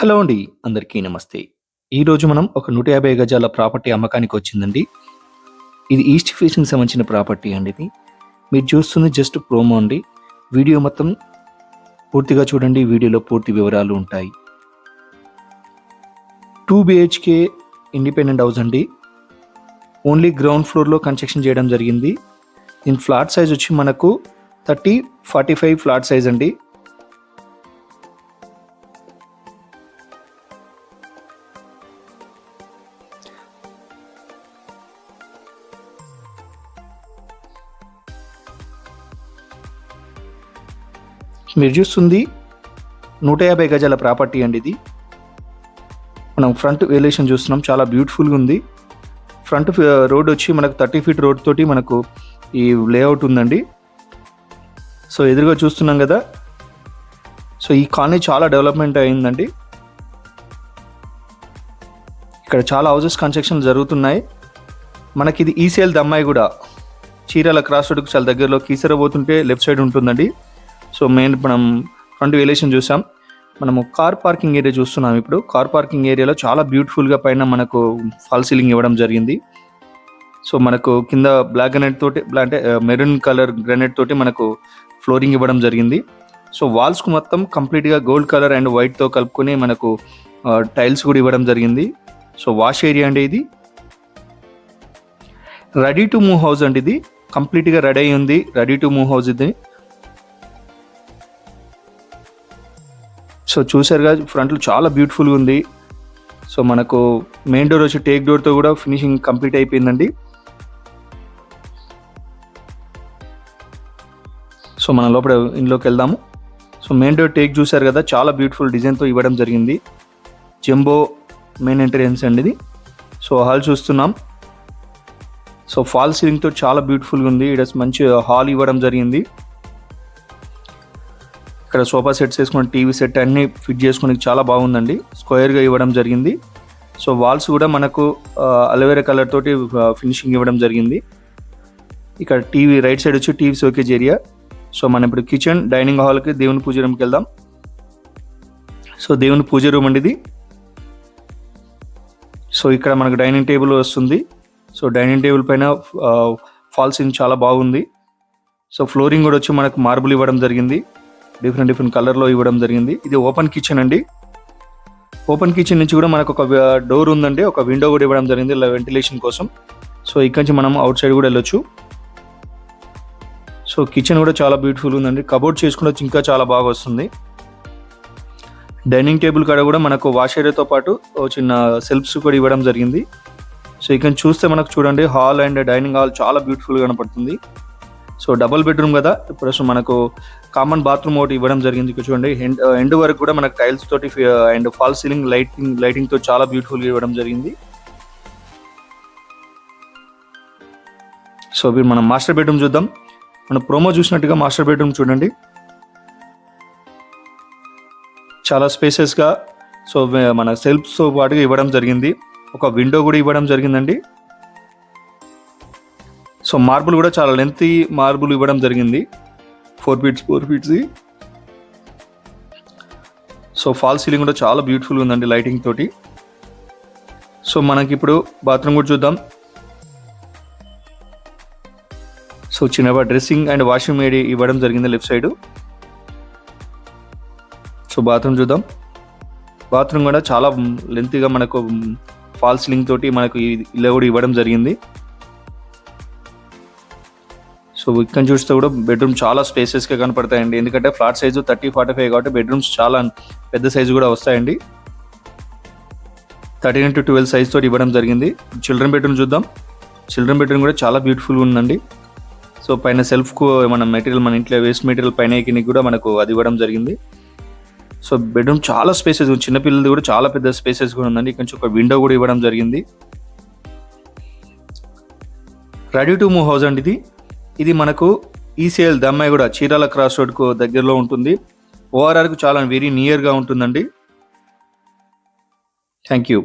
Hello అండి అందరికీ నమస్తే. ఈరోజు మనం ఒక నూట యాభై గజాల ప్రాపర్టీ అమ్మకానికి వచ్చిందండి. ఇది ఈస్ట్ ఫేసింగ్ సంబంధించిన ప్రాపర్టీ అండి ఇది. మీరు చూస్తుంది జస్ట్ ప్రోమో అండి. వీడియో మొత్తం పూర్తిగా చూడండి వీడియోలో పూర్తి వివరాలు ఉంటాయి. టూ బిహెచ్కే ఇండిపెండెంట్ హౌస్ అండి. ఓన్లీ గ్రౌండ్ ఫ్లోర్లో కన్స్ట్రక్షన్ చేయడం జరిగింది. దీని ఫ్లాట్ సైజ్ వచ్చి మనకు thirty forty five flat size అండి. మీరు చూస్తుంది నూట యాభై గజాల ప్రాపర్టీ అండి ఇది. మనం ఫ్రంట్ వేలేషన్ చూస్తున్నాం చాలా బ్యూటిఫుల్గా ఉంది. ఫ్రంట్ రోడ్ వచ్చి మనకు థర్టీ ఫీట్ రోడ్ తోటి మనకు ఈ లేఅవుట్ ఉందండి. సో ఎదురుగా చూస్తున్నాం కదా. సో ఈ కాలనీ చాలా డెవలప్మెంట్ అయిందండి. ఇక్కడ చాలా హౌసెస్ కన్స్ట్రక్షన్ జరుగుతున్నాయి. మనకి ఇది ఈసీఎల్ దమ్మాయి కూడా చీరాల క్రాస్ రోడ్కు చాలా దగ్గరలో కీసరబోతుంటే లెఫ్ట్ సైడ్ ఉంటుందండి. సో మెయిన్ మనం ఫ్రంట్ వేలేషన్ చూసాం. మనము కార్ పార్కింగ్ ఏరియా చూస్తున్నాం ఇప్పుడు. కార్ పార్కింగ్ ఏరియాలో చాలా బ్యూటిఫుల్గా పైన మనకు ఫాల్ సీలింగ్ ఇవ్వడం జరిగింది. సో మనకు కింద బ్లాక్ గ్రనైట్ తోటి అంటే మెరూన్ కలర్ గ్రనైట్ తోటి మనకు ఫ్లోరింగ్ ఇవ్వడం జరిగింది. సో వాల్స్కు మొత్తం కంప్లీట్గా గోల్డ్ కలర్ అండ్ వైట్తో కలుపుకొని మనకు టైల్స్ కూడా ఇవ్వడం జరిగింది. సో వాష్ ఏరియా అండి ఇది. రెడీ టు మూవ్ హౌస్ అండి ఇది. కంప్లీట్గా రెడీ అయి ఉంది. రెడీ టు మూవ్ హౌస్ ఇది. సో చూసారుగా ఫ్రంట్లో చాలా బ్యూటిఫుల్గా ఉంది. సో మనకు మెయిన్ డోర్ వచ్చి టేక్ డోర్తో కూడా ఫినిషింగ్ కంప్లీట్ అయిపోయిందండి. సో మనం లోపల ఇంట్లోకి వెళ్దాము. సో మెయిన్ డోర్ టేక్ చూసారు కదా చాలా బ్యూటిఫుల్ డిజైన్తో ఇవ్వడం జరిగింది. జంబో మెయిన్ ఎంట్రన్స్ అండి ఇది. సో హాల్ చూస్తున్నాం. సో ఫాల్ సీలింగ్తో చాలా బ్యూటిఫుల్గా ఉంది. ఇక్కడ మంచి హాల్ ఇవ్వడం జరిగింది. ఇక్కడ సోఫా సెట్స్ వేసుకుని టీవీ సెట్ అన్ని ఫిట్ చేసుకుని చాలా బాగుందండి. స్క్వేర్గా ఇవ్వడం జరిగింది. సో వాల్స్ కూడా మనకు అలోవేరా కలర్ తోటి ఫినిషింగ్ ఇవ్వడం జరిగింది. ఇక్కడ టీవీ రైట్ సైడ్ వచ్చి టీవీ షోకేజ్ ఏరియా సో మనం ఇప్పుడు కిచెన్ డైనింగ్ హాల్కి దేవుని పూజ రూమ్కి వెళ్దాం. సో దేవుని పూజ రూమ్ అండి ఇది. సో ఇక్కడ మనకు డైనింగ్ టేబుల్ వస్తుంది. సో డైనింగ్ టేబుల్ పైన ఫాల్స్ చాలా బాగుంది. సో ఫ్లోరింగ్ కూడా వచ్చి మనకు మార్బుల్ ఇవ్వడం జరిగింది. డిఫరెంట్ డిఫరెంట్ కలర్లో ఇవ్వడం జరిగింది. ఇది ఓపెన్ కిచెన్ అండి. ఓపెన్ కిచెన్ నుంచి కూడా మనకు ఒక డోర్ ఉందండి. ఒక విండో కూడా ఇవ్వడం జరిగింది ఇలా వెంటిలేషన్ కోసం. సో ఇక్కడి నుంచి మనం అవుట్ సైడ్ కూడా వెళ్ళొచ్చు. సో కిచెన్ కూడా చాలా బ్యూటిఫుల్ ఉందండి. కబోర్డ్ చేసుకుని వచ్చి ఇంకా చాలా బాగా వస్తుంది. డైనింగ్ టేబుల్ కాడ కూడా మనకు వాష్ ఏరియాతో పాటు ఓ చిన్న సెల్ఫ్స్ కూడా ఇవ్వడం జరిగింది. సో ఇక్కడ చూస్తే మనకు చూడండి హాల్ అండ్ డైనింగ్ హాల్ చాలా బ్యూటిఫుల్ కనపడుతుంది. సో డబుల్ బెడ్రూమ్ కదా. ఇప్పుడు మనకు కామన్ బాత్రూమ్ ఒకటి ఇవ్వడం జరిగింది చూడండి. ఎండ్ ఎండ్ uh, వరకు కూడా మనకు టైల్స్ తోటి అండ్ ఫాల్ సీలింగ్ లైటింగ్ లైటింగ్తో చాలా బ్యూటిఫుల్గా ఇవ్వడం జరిగింది. సో ఇప్పుడు మనం మాస్టర్ బెడ్రూమ్ చూద్దాం. మనం ప్రోమో చూసినట్టుగా మాస్టర్ బెడ్రూమ్ చూడండి. చాలా స్పేసెస్గా సో uh, మన సెల్ఫ్స్తో పాటుగా ఇవ్వడం జరిగింది. ఒక విండో కూడా ఇవ్వడం జరిగిందండి. సో మార్బుల్ కూడా చాలా లెంత్ మార్బుల్ ఇవ్వడం జరిగింది. Four feets four feets so fall ceiling కూడా చాలా బ్యూటిఫుల్ ఉందండి లైటింగ్ తోటి. సో మనకి ఇప్పుడు బాత్రూమ్ కూడా చూద్దాం. సో చిన్న డ్రెస్సింగ్ అండ్ వాషింగ్ ఏరియా ఇవ్వడం జరిగింది లెఫ్ట్ సైడ్ సో బాత్రూమ్ చూద్దాం. బాత్రూమ్ కూడా చాలా లెంత్గా మనకు ఫాల్ సీలింగ్ తోటి మనకు ఇలా కూడా ఇవ్వడం జరిగింది. సో ఇక్కడ చూస్తే కూడా బెడ్రూమ్ చాలా స్పేసెస్గా కనపడతాయండి. ఎందుకంటే flat size thirty forty five కాబట్టి బెడ్రూమ్స్ చాలా పెద్ద సైజు కూడా వస్తాయండి. థర్టీన్ టు ట్వెల్వ్ సైజ్ తోటి ఇవ్వడం జరిగింది. చిల్డ్రన్ బెడ్రూమ్ చూద్దాం. చిల్డ్రన్ బెడ్రూమ్ కూడా చాలా బ్యూటిఫుల్గా ఉందండి. సో పైన సెల్ఫ్కు మన మెటీరియల్ మన ఇంట్లో వేస్ట్ మెటీరియల్ పైన ఎక్కినకి కూడా మనకు అది ఇవ్వడం జరిగింది. సో బెడ్రూమ్ చాలా స్పేసెస్ చిన్నపిల్లలది కూడా చాలా పెద్ద స్పేసెస్ కూడా ఉందండి. ఇక్కడ నుంచి ఒక విండో కూడా ఇవ్వడం జరిగింది. రెడీ టు మూవ్ హౌస్ అండి ఇది. ఇది మనకు ఈసీఎల్ దమ్మాయి కూడా చీరాల క్రాస్ రోడ్కు దగ్గరలో ఉంటుంది. ఓఆర్ఆర్కు చాలా వెరీ నియర్గా ఉంటుందండి. Thank you